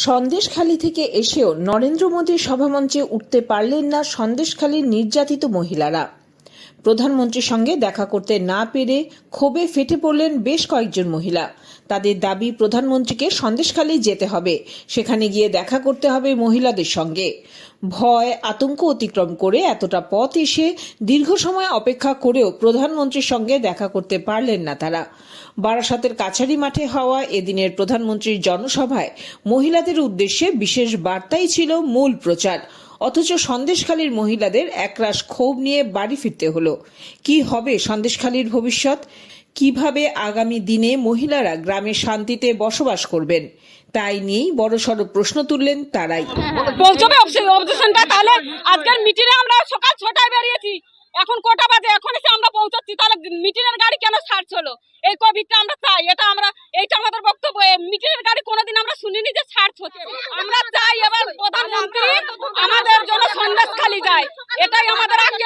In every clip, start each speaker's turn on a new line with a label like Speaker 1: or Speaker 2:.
Speaker 1: সন্দেশখালী থেকে এসেও নরেন্দ্র মোদীর সভামঞ্চে উঠতে পারলেন না সন্দেশখালীর নির্যাতিত মহিলারা। প্রধানমন্ত্রীর সঙ্গে দেখা করতে না পেরে ক্ষোভে ফেটে পড়লেন বেশ কয়েকজন মহিলা। তাদের দাবি, প্রধানমন্ত্রীকে সন্দেশখালী যেতে হবে। সেখানে গিয়ে দেখা করতে হবে মহিলাদের সঙ্গে। ভয়, আতঙ্ক অতিক্রম করে এতটা পথ এসে দীর্ঘ সময় অপেক্ষা করেও প্রধানমন্ত্রীর সঙ্গে দেখা করতে পারলেন না তারা। বারাসাতের কাছারি মাঠে হওয়া এদিনের প্রধানমন্ত্রীর জনসভায় মহিলাদের উদ্দেশ্যে বিশেষ বার্তাই ছিল মূল প্রচার। অথচ সন্দেশখালীর মহিলাদের একরাশ ক্ষোভ নিয়ে বাড়ি ফিরতে হলো। কি হবে সন্দেশখালীর ভবিষ্যৎ? কীভাবে আগামী দিনে মহিলারা গ্রামে শান্তিতে বসবাস করবেন? তাই নিয়েই বড়সড় প্রশ্ন তুললেন তারাই।
Speaker 2: অবজেশনটা তাহলে আজকের মিটিংয়ে আমরা সকাল ছটায় বেরিয়েছি। এখন কটা বাজে? এখন এসে আমরা পৌঁছাচ্ছি। তাহলে মিটিংয়ের গাড়ি কেন ছাড় হলো? এই কোভিডটা আমরা চাই, এটা আমরা, এইটা আমাদের বক্তব্য। মিটিংয়ের গাড়ি কোনোদিন আমরা শুনিনি যে ছাড় হচ্ছে আমরা চাই এবার প্রধানমন্ত্রী আমাদের জন্য খালি যায়। এটাই আমাদের আজকে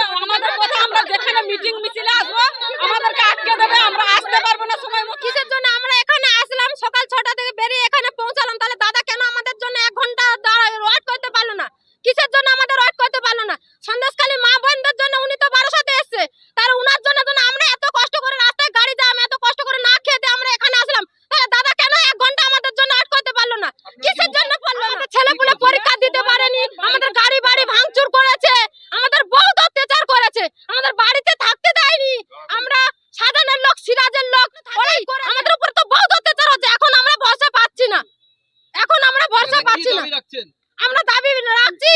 Speaker 2: আমরা দাবি
Speaker 3: রাখছি